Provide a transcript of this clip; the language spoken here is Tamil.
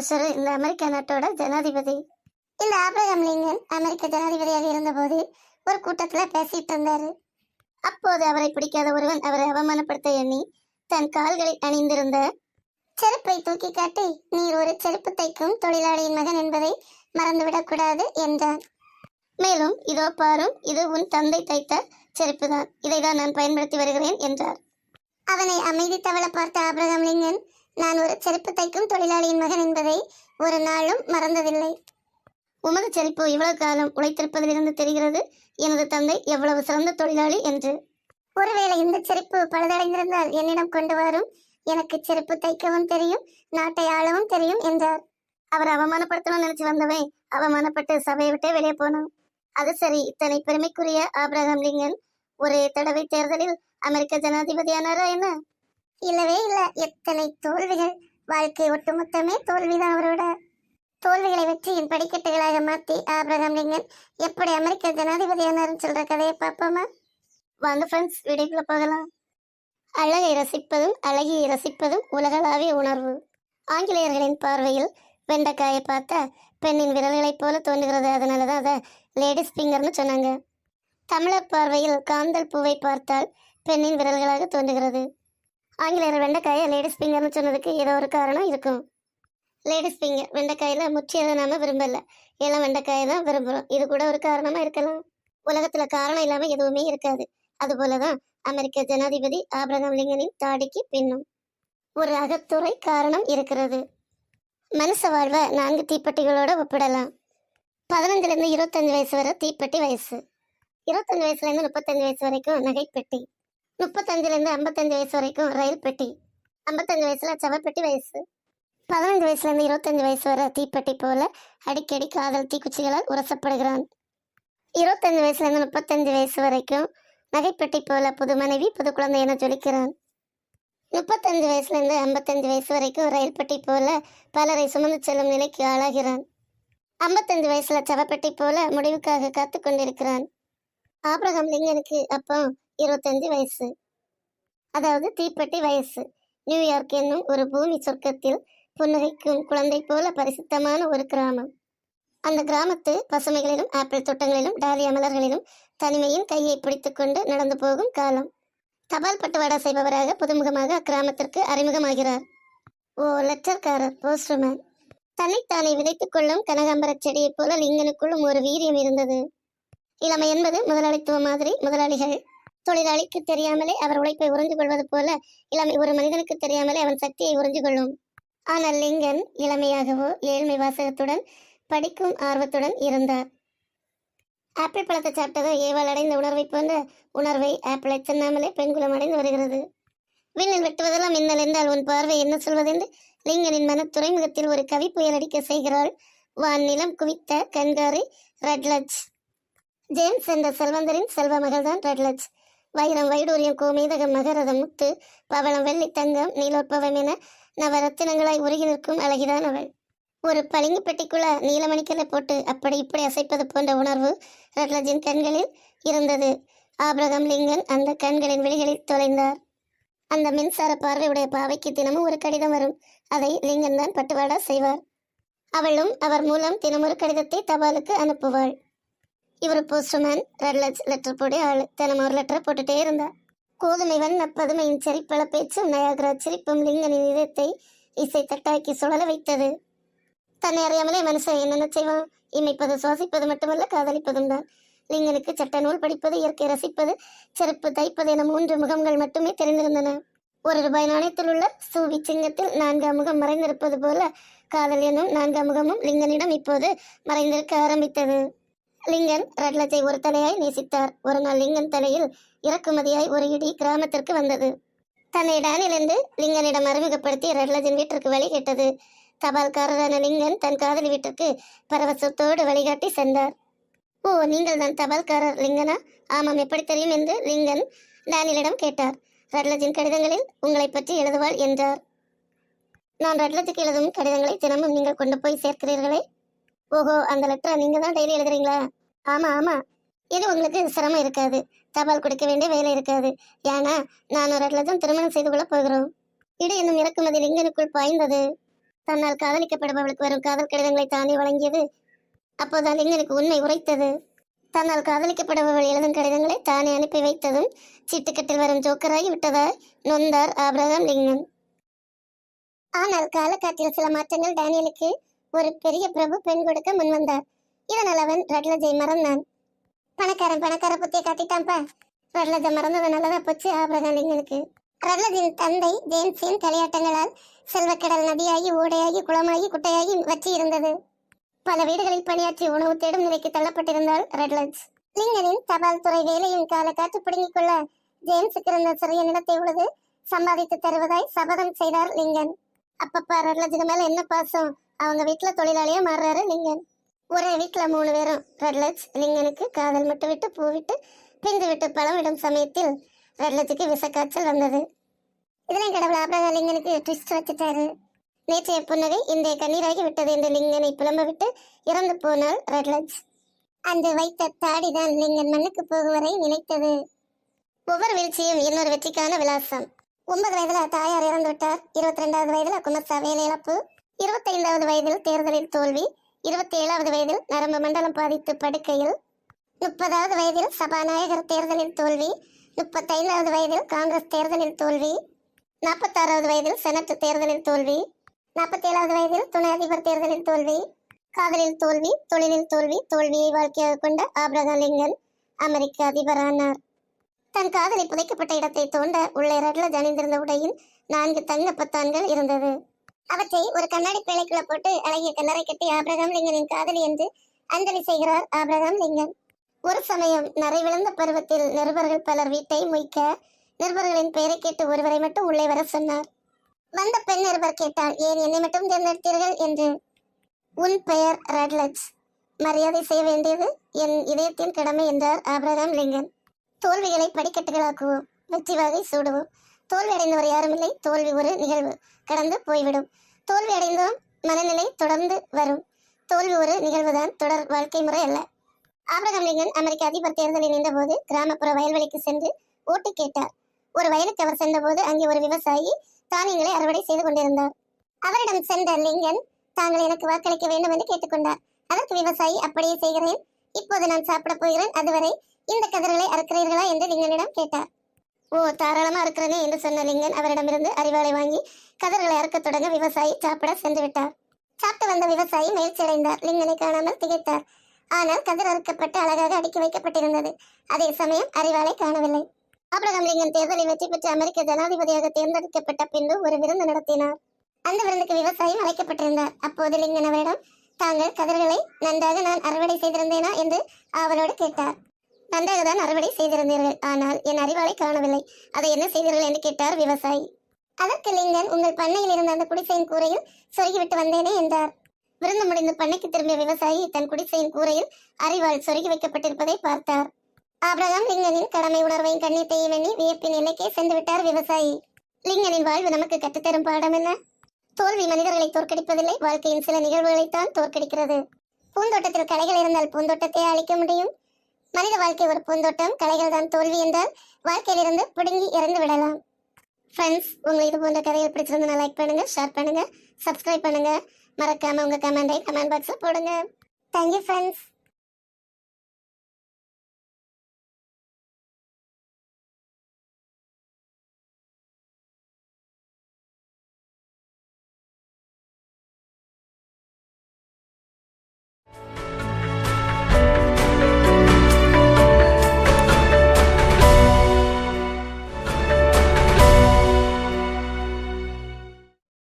மனுஷர் இந்த அமெரிக்கா நாட்டோட ஜனாதிபதி. இந்த ஆப்ரஹாம் லிங்கன் அமெரிக்க ஜனாதிபதியாக இருந்தபோது ஒரு கூட்டத்துல பேசிட்டு இருந்தாரு. அப்போது அவரை பிடிக்காத ஒருவன் அவரை அவமானப்படுத்த எண்ணி தன் கால்களில் அணிந்திருந்த செருப்பை தூக்கி காட்டி நீர் ஒரு செருப்பு தைக்கும் தொழிலாளியின் மகன் என்பதை மறந்துவிடக்கூடாது என்றார். மேலும் இதோ பாரும் இது உன் தந்தை தைத்த செருப்புதான். இதைதான் நான் பயன்படுத்தி வருகிறேன் என்றார். அவனை அமைதி தவள பார்த்த ஆபிரகாம் லிங்கன் நான் ஒரு செருப்பு தைக்கும் தொழிலாளியின் மகன் என்பதை ஒரு நாளும் மறந்ததில்லை. உமது செருப்பு இவ்வளவு காலம் உழைத்திருப்பதிலிருந்து தெரிகிறது. எனது தந்தை எவ்வளவு சிறந்த தொழிலாளி என்று. ஒருவேளை இந்த செருப்பு பழுதடைந்திருந்தால் என்னிடம் கொண்டு வரும். எனக்கு செருப்பு தைக்கவும் தெரியும் நாட்டை ஆளவும் தெரியும் என்றார். அவர் அவமானப்படுத்தணும்னு நினைச்சு வந்தவன் அவமானப்பட்டு சபையை விட்டே வெளியே போனான். அது சரி இத்தனை பெருமைக்குரிய ஆபிரகாம் லிங்கன் ஒரு தடவை தேர்தலில் அமெரிக்க ஜனாதிபதியானாரா என்ன? இல்லவே இல்ல. எத்தனை தோல்விகள். வாழ்க்கை ஒட்டுமொத்தமே தோல்விதான் அவரோட. தோல்விகளை வெற்றியின் படிக்கட்டுகளாக மாத்தி ஆபிரகாம் லிங்கன் எப்படி அமெரிக்க ஜனாதிபதியானார்னு சொல்ற கதையை பார்ப்போமா? வாங்க ஃப்ரெண்ட்ஸ் வீடியோக்குள்ள போகலாம். அழகை ரசிப்பதும் அழகியை ரசிப்பதும் உலகளாவிய உணர்வு. ஆங்கிலேயர்களின் பார்வையில் வெண்டைக்காயை பார்த்தா பெண்ணின் விரல்களைப் போல தோன்றுகிறது. அதனால தான் அதை லேடிஸ் ஃபிங்கர்னு சொன்னாங்க. தமிழர் பார்வையில் காந்தல் பூவை பார்த்தால் பெண்ணின் விரல்களாக தோன்றுகிறது. ஆங்கிலேயர் வெண்டைக்காயை லேடிஸ் ஃபிங்கர்னு சொன்னதுக்கு ஏதோ ஒரு காரணம் இருக்கும். லேடிஸ் ஃபிங்கர் வெண்டைக்காயில் முற்றியதை நாம விரும்பலை. எல்லாம் வெண்டைக்காயை தான் விரும்புகிறோம் இது கூட ஒரு காரணமாக இருக்கலாம். உலகத்தில் காரணம் இல்லாமல் எதுவுமே இருக்காது. அதுபோல தான் அமெரிக்க ஜனாதிபதி ஆபிரகாம் லிங்கனின் தாடிக்கு பின்னும். ஒரு அகத்துறை காரணம் இருக்கிறது. மனுஷ வாழ்வை நான்கு தீப்பெட்டிகளோட ஒப்பிடலாம். பதினஞ்சுலேருந்து இருபத்தஞ்சு வயசு வரை தீப்பெட்டி வயசு. இருபத்தஞ்சு வயசுலேருந்து முப்பத்தஞ்சு வயசு வரைக்கும் நகைப்பெட்டி. முப்பத்தஞ்சுலேருந்து ஐம்பத்தஞ்சு வயசு வரைக்கும் ரயில் பெட்டி. ஐம்பத்தஞ்சு வயசுல சவப்பெட்டி வயசு. பதினஞ்சு வயசுலேருந்து இருபத்தஞ்சு வயசு வரை தீப்பெட்டி போல அடிக்கடி காதல் தீக்குச்சிகளால் உரசப்படுகிறான். இருபத்தஞ்சு வயசுலேருந்து முப்பத்தஞ்சு வயசு வரைக்கும் நகைப்பெட்டி போல புது மனைவி புது குழந்தை என ஜொலிக்கிறான். முப்பத்தஞ்சு வயசுலேருந்து ஐம்பத்தஞ்சு வயசு வரைக்கும் ரயில் பெட்டி போல பலரை சுமந்து செல்லும் நிலைக்கு ஆளாகிறான். ஐம்பத்தஞ்சு வயசுல சவப்பெட்டி போல முடிவுக்காக காத்து கொண்டிருக்கிறான். ஆபிரகாம் லிங்கனுக்கு அப்போ இருபத்தஞ்சு வயசு. அதாவது தீப்பெட்டி வயசு. நியூயார்க் என்னும் ஒரு பூமி சொர்க்கத்தில் புன்னகைக்கும் குழந்தை போல பரிசுத்தமான ஒரு கிராமம். அந்த கிராமத்து பசுமைகளிலும் ஆப்பிள் தோட்டங்களிலும் டாலியா மலர்களிலும் தனிமையின் கையை பிடித்துக்கொண்டு நடந்து போகும் காலம். தபால் பட்டுவாடா செய்பவராக புதுமுகமாக அக்கிராமத்திற்கு அறிமுகமாகிறார். ஓ லெட்டர்காரர் போஸ்ட்மேன் தன்னைத்தானே விதைத்துக் கொள்ளும் கனகாம்பரச் செடியைப் போல லிங்கனுக்குள்ளும் ஒரு வீரியம் இருந்தது. இளமை என்பது முதலாளித்துவ மாதிரி முதலாளிகள் தொழிலாளிக்கு தெரியாமலே அவர் உழைப்பை உறிஞ்சு கொள்வது போல இளமை ஒரு மனிதனுக்கு தெரியாமலே அவன் சக்தியை உறிஞ்சு கொள்ளும் ஆனால் லிங்கன் இளமையாகவோ ஏழ்மை வாசகத்துடன் படிக்கும் ஆர்வத்துடன் இருந்தார். ஆப்பிள் பழத்தை சாப்பிட்டதோ ஏவால் அடைந்த உணர்வை போன்ற உணர்வை ஆப்பிளை தின்னாமலே பெண்குலம் அடைந்து வருகிறது. விண்ணில் வெட்டுவதெல்லாம் மின்னல் என்றால் உன் பார்வை என்ன சொல்வதென்று லிங்கனின் மன துறைமுகத்தில் ஒரு கவி புயல் அடிக்க செய்கிறாள். வான் நிலம் குவித்த கண்காரி ரெட்லட்ஜ் ஜேம்ஸ் என்ற செல்வந்தரின் செல்வ மகள்தான் ரெட்லட்ஜ் வைரம் வைடூரியம் கோமேதகம் மகரதம் முத்து பவளம் வெள்ளி தங்கம் நீலோற்பவம் என நவரத்தினங்களாய் உருகி நிற்கும் அழகிதான் அவள் ஒரு பளிங்கு பெட்டிக்குள்ள நீலமணிக்கலை போட்டு அப்படி இப்படி அசைப்பது போன்ற உணர்வு ரட்லஜின் கண்களில் இருந்தது. ஆபிரகம் லிங்கன் அந்த கண்களின் விழிகளில் தொலைந்தார். அந்த மின்சார பார்வையுடைய பாவைக்கு தினமும் ஒரு கடிதம் வரும். அதை லிங்கன் தான் பட்டுவாடா செய்வார். அவளும் அவர் மூலம் தினமொரு கடிதத்தை தபாலுக்கு அனுப்புவாள். இவர் போஸ்ட்மேன் ரெட்லஜ் லெட்டர் போடி ஆள் தினமும் ஒரு லெட்டரை போட்டுட்டே இருந்தார் கோதுமை வந்த பதுமையின் செரிப்பள பேச்சும் நயாகரா சிரிப்பும் லிங்கனின் இதயத்தை இசை தட்டாக்கி சுழல வைத்தது. தன்னை அறியாமலே மனுஷன் என்னென்ன செய்வான்? இமைப்பது சுவாசிப்பது மட்டுமல்ல காதலிப்பதும் தான். லிங்கனுக்கு சட்ட நூல் படிப்பது இயற்கை ரசிப்பது செருப்பு தைப்பது என மூன்று முகங்கள் மட்டுமே தெரிந்திருந்தன. ஒரு ரூபாய் நாணயத்தில் உள்ள சூவி சிங்கத்தில் நான்காம் முகம் மறைந்திருப்பது போல காதல் எனும் நான்காம் முகமும் லிங்கனிடம் இப்போது மறைந்திருக்க ஆரம்பித்தது. லிங்கன் ரட்லஜை ஒரு தலையாய் நேசித்தார். ஒரு நாள் லிங்கன் தலையில் இறக்குமதியாய் ஒரு இடி கிராமத்திற்கு வந்தது. தன்னை டேனிலிருந்து லிங்கனிடம் அறிமுகப்படுத்தி ரட்லஜின் வீட்டிற்கு வழி கேட்டது. தபால்காரரான லிங்கன் தன் காதலி வீட்டிற்கு பரவசத்தோடு வழிகாட்டி சென்றார். ஓ நீங்கள் தான் தபால்காரர் லிங்கனா? ஆமாம் எப்படி தெரியும்? என்று லிங்கன் டானிலிடம் கேட்டார். ரட்லஜின் கடிதங்களில் உங்களை பற்றி எழுதுவாள் என்றார். நான் ரட்லஜுக்கு எழுதும் கடிதங்களை தினமும் நீங்கள் கொண்டு போய் சேர்க்கிறீர்களே? ஓஹோ அந்த லெட்டரை நீங்க தான் டெய்லி எழுதுறீங்களா? ஆமா ஆமா. இது உங்களுக்கு சிரமம் இருக்காது. தபால் கொடுக்க வேண்டிய வேலை இருக்காது. ஏன்னா நான் ஒரு லட்சம் திருமணம் செய்து கொள்ள போகிறோம். இடு என்னும் இறக்குமதி லிங்கனுக்குள் பாய்ந்தது. தன்னால் காதலிக்கப்படுபவளுக்கு வரும் காதல் கடிதங்களை தானே வழங்கியது. அப்போதான் லிங்கனுக்கு உண்மை உரைத்தது. தன்னால் காதலிக்கப்படுபவள் எழுதும் கடிதங்களை தானே அனுப்பி வைத்ததும் சிட்டுக்கட்டில் வரும் ஜோக்கராகி விட்டதாய் நொந்தார் ஆபிரகாம் லிங்கன். ஆனால் காலக்காட்டில் சில மாற்றங்கள் டேனியலுக்கு ஒரு பெரிய பிரபு பெண் கொடுக்க முன்வந்தார் இதனால் அவன் ரட்லஜை மறந்தான். பணக்காரன் பணக்கார புத்திய காட்டிட்டான்ப்பா ரட்லஜ மறந்தது நல்லதா போச்சு ஆபிரகாம் லிங்கனுக்கு ரட்லஜின் தந்தை ஜேம்ஸின் தலையாட்டங்களால் செல்வக்கடல் நதியாகி ஓடையாகி குளமாகி குட்டையாகி வச்சு இருந்தது. பல வீடுகளில் பணியாற்றி உணவு தேடும் நிலைக்கு தள்ளப்பட்டிருந்தால் ரெட்லஜ். லிங்கனின் தபால் துறை வேலையின் கால காற்று பிடுங்கிக் கொள்ள ஜேம்ஸுக்கு இருந்த சிறிய நிலத்தை உழுது சம்பாதித்து தருவதாய் சபதம் செய்தார் லிங்கன். அப்பப்பா ரெட்லஜுக்கு மேல என்ன பாசம்? அவங்க வீட்டில் தொழிலாளியாக மாறுறாரு லிங்கன். ஒரே வீட்டில் மூணு பேரும் ரெட்லஜ் லிங்கனுக்கு காதல் மட்டும் விட்டு பூ விட்டு பிந்து விட்டு பழம் விடும் சமயத்தில் ரெட்லஜுக்கு விஷக்காய்ச்சல் வந்தது. இதெல்லாம் கடவுள் ஆபிரகாம் லிங்கனுக்கு ட்விஸ்ட் வச்சுட்டாரு. நேற்றைய புன்னகை இன்றைய கண்ணீராகி விட்டது என்று லிங்கனை புலம்ப விட்டு இறந்து போனாள் ரெட்லஜ் அந்த வைத்த தாடிதான் லிங்கன் மண்ணுக்கு போகும் வரை நினைத்தது. ஒவ்வொரு வீழ்ச்சியும் இன்னொரு வெற்றிக்கான விலாசம். ஒன்பது வயதுல தாயார் இறந்து விட்டார். இருபத்தி ரெண்டாவது வயதுல குமஸ்தா வேலை இழப்பு இருபத்தைந்தாவது வயதில் தேர்தலில் தோல்வி இருபத்தி ஏழாவது வயதில் நரம்பு மண்டலம் பாதித்து படுக்கையில் முப்பதாவது வயதில் சபாநாயகர் தேர்தலில் தோல்வி முப்பத்தைந்தாவது வயதில் காங்கிரஸ் தேர்தலில் தோல்வி நாற்பத்தாறாவது வயதில் செனட் தேர்தலில் தோல்வி நாற்பத்தி ஏழாவது வயதில் துணை அதிபர் தேர்தலில் தோல்வி காதலில் தோல்வி தொழிலில் தோல்வி தோல்வியை வாழ்க்கையாக கொண்ட ஆப்ரகாம் லிங்கன் அமெரிக்க அதிபரானார். தன் காதலி புதைக்கப்பட்ட இடத்தை தோண்ட உள்ளே ரெட்லஜ் அணிந்திருந்த உடையில் நான்கு தங்க பத்தான்கள் இருந்தது. அவற்றை ஒரு கண்ணாடி பேழைக்குள்ள போட்டு அழகிய கண்ணரை கட்டி ஆபிரகாம் லிங்கனின் காதலி என்று அஞ்சலி செய்கிறார் ஆபிரகாம் லிங்கன். ஒரு சமயம் நரை விழுந்த பருவத்தில் நிருபர்கள் பலர் வீட்டை மொய்க்க நிருபர்களின் பெயரை கேட்டு ஒருவரை மட்டும் உள்ளே வர சொன்னார். வந்த பெண் நிருபர் கேட்டால் ஏன் என்னை மட்டும் தேர்ந்தெடுத்தீர்கள்? என்று. உன் பெயர் ரெட்லட்ஸ். மரியாதை செய்ய வேண்டியது என் இதயத்தின் கடமை என்றார் ஆபிரகாம் லிங்கன். தோல்விகளை படிக்கட்டுகளாக்குவோம். வெற்றி வாகை சூடுவோம். தோல்வி அடைந்தவர் யாரும் இல்லை தோல்வி ஒரு நிகழ்வு கடந்து போய்விடும். தோல்வி அடைந்தோம் மனநிலை தொடர்ந்து வரும். தோல்வி ஒரு நிகழ்வுதான் தொடர் வாழ்க்கை முறை அல்ல. ஆபிரகாம் லிங்கன் அமெரிக்க அதிபர் தேர்தலில் நின்றபோது கிராமப்புற வயல்வெளிக்கு சென்று ஓட்டு கேட்டார். ஒரு வயலுக்கு அவர் சென்றபோது அங்கே ஒரு விவசாயி தானியங்களை அறுவடை செய்து கொண்டிருந்தார். அவரிடம் சென்ற லிங்கன் தாங்கள் எனக்கு வாக்களிக்க வேண்டும் என்று கேட்டுக்கொண்டார். அதற்கு விவசாயி அப்படியே செய்கிறேன். இப்போது நான் சாப்பிட போகிறேன். அதுவரை இந்த கதிர்களை அறுக்கிறீர்களா? என்று லிங்கனிடம் கேட்டார். ஓ தாராளமா இருக்கிறனே என்று சொன்ன லிங்கன் அவரிடமிருந்து அறிவாளை வாங்கி கதர்களை அறுக்கத் தொடங்க விவசாயி சாப்பிட சென்று விட்டார். சாப்பிட்டு வந்த விவசாயி மகிழ்ச்சி அடைந்தார் லிங்கனை காணாமல் திகைத்தார். ஆனால் கதிர் அறுக்கப்பட்டு அழகாக அடுக்கி வைக்கப்பட்டிருந்தது. அதே சமயம் அறிவாளை காணவில்லை. ஆபிரகாம் லிங்கன் தேர்தலில் வெற்றி பெற்ற அமெரிக்க ஜனாதிபதியாக தேர்ந்தெடுக்கப்பட்ட பின்பு ஒரு விருந்து நடத்தினார். அந்த விருந்துக்கு விவசாயம் அழைக்கப்பட்டிருந்தார். அப்போது லிங்கன் அவரிடம் தாங்கள் கதிர்களை நன்றாக நான் அறுவடை செய்திருந்தேனா? என்று அவளோடு கேட்டார். நன்றாகத்தான் அறுவடை செய்திருந்தீர்கள். ஆனால் என் அறிவாளை காணவில்லை. அதை என்ன செய்தீர்கள் என்று கேட்டார் விவசாயி. அதற்கு லிங்கன் உங்கள் பண்ணையில் இருந்த அந்த குடிசையின் கூரையில் சொருகிவிட்டு வந்தேனே என்றார். விருந்து முடிந்து பண்ணைக்கு திரும்பிய விவசாயி தன் குடிசையின் கூரையில் அறிவாள் சொருகி வைக்கப்பட்டிருப்பதை பார்த்தார். ஆபிரகாம் லிங்கனின் கடமை உணர்வையும் கண்ணியத்தையும் எண்ணி வியப்பின் எல்லைக்கே சென்று விட்டார் விவசாயி. லிங்கனின் வாழ்வு நமக்கு கற்றுத்தரும் பாடம் என்ன? தோல்வி மனிதர்களை தோற்கடிப்பதில்லை. வாழ்க்கையின் சில நிகழ்வுகளைத்தான் தோற்கடிக்கிறது. பூந்தோட்டத்தில் கலைகள் இருந்தால் பூந்தோட்டத்தை அழிக்க முடியும். மனித வாழ்க்கை ஒரு பூந்தோட்டம். கலைகள் தான் தோல்வி என்றால் வாழ்க்கையிலிருந்து பிடுங்கி இறந்து விடலாம். ஃப்ரெண்ட்ஸ் உங்களுக்கு இது போன்ற கதைகள் பிடிச்சிருந்தா லைக் பண்ணுங்க ஷேர் பண்ணுங்க சப்ஸ்கிரைப் பண்ணுங்க. மறக்காம உங்க கமெண்டை கமெண்ட் பாக்ஸில் போடுங்க. Thank you friends